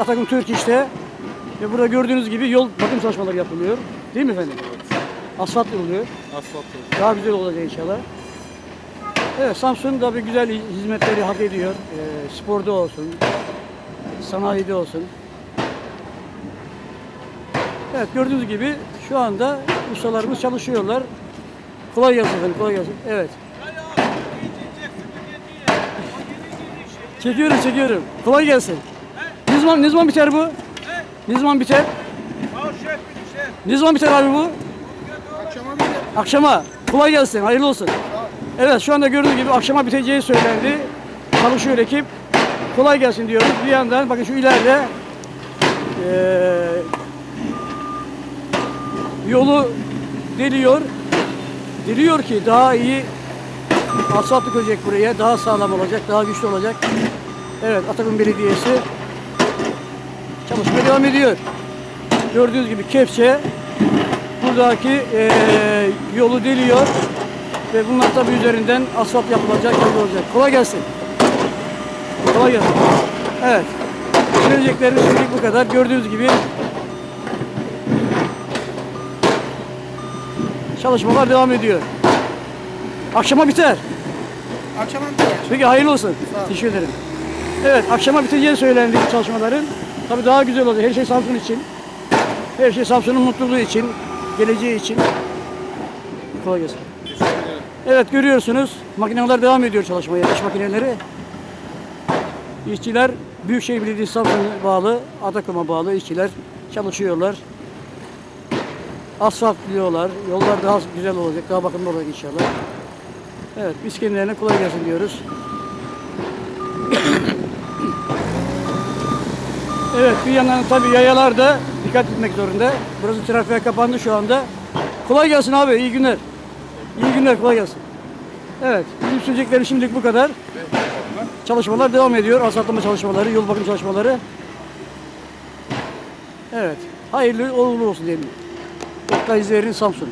Atakım Türk işte. Ve burada gördüğünüz gibi yol bakım çalışmaları yapılıyor. Değil mi efendim? Asfalt oluyor. Asfalt Daha güzel olacak inşallah. Evet Samsun tabii güzel hizmetleri hak ediyor. Ee, sporda olsun, sanayide olsun. Evet gördüğünüz gibi şu anda ustalarımız çalışıyorlar. Kolay gelsin efendim, kolay gelsin. Evet. Çekiyorum, çekiyorum. Kolay gelsin. Zaman, ne zaman biter bu? Ne zaman biter? Ne zaman biter abi bu? Akşama. Kolay gelsin, hayırlı olsun. Evet şu anda gördüğünüz gibi akşama biteceği söylendi. Çalışıyor ekip. Kolay gelsin diyoruz. Bir yandan bakın şu ileride eee, yolu deliyor. Diliyor ki daha iyi asfalt dökülecek buraya. Daha sağlam olacak, daha güçlü olacak. Evet Atakum Belediyesi çalışmaya devam ediyor. Gördüğünüz gibi kepçe buradaki eee, yolu deliyor ve bunlar tabii üzerinden asfalt yapılacak, yapılacak. Kolay gelsin. Kolay gelsin. Evet. Söyleyeceklerimiz şimdilik bu kadar. Gördüğünüz gibi çalışmalar devam ediyor. Akşama biter. Akşam biter. Peki hayırlı olsun. Teşekkür ederim. Evet akşama biteceği söylendi çalışmaların. Tabii daha güzel olacak. Her şey Samsun için. Her şey Samsun'un mutluluğu için, geleceği için. Kolay gelsin. Evet görüyorsunuz makineler devam ediyor çalışmaya, iş makineleri. İşçiler Büyükşehir Belediyesi Samsun'a bağlı, Atakum'a bağlı işçiler çalışıyorlar. Asfaltlıyorlar, yollar daha güzel olacak, daha bakımlı olacak inşallah. Evet, biz kendilerine kolay gelsin diyoruz. Evet, bir yandan tabii yayalar da dikkat etmek zorunda. Burası trafiğe kapandı şu anda. Kolay gelsin abi, iyi günler. İyi günler, kolay gelsin. Evet, bizim söyleyeceklerim şimdilik bu kadar. Çalışmalar devam ediyor, asfaltlama çalışmaları, yol bakım çalışmaları. Evet, hayırlı uğurlu olsun diyelim. Oktay Samsun.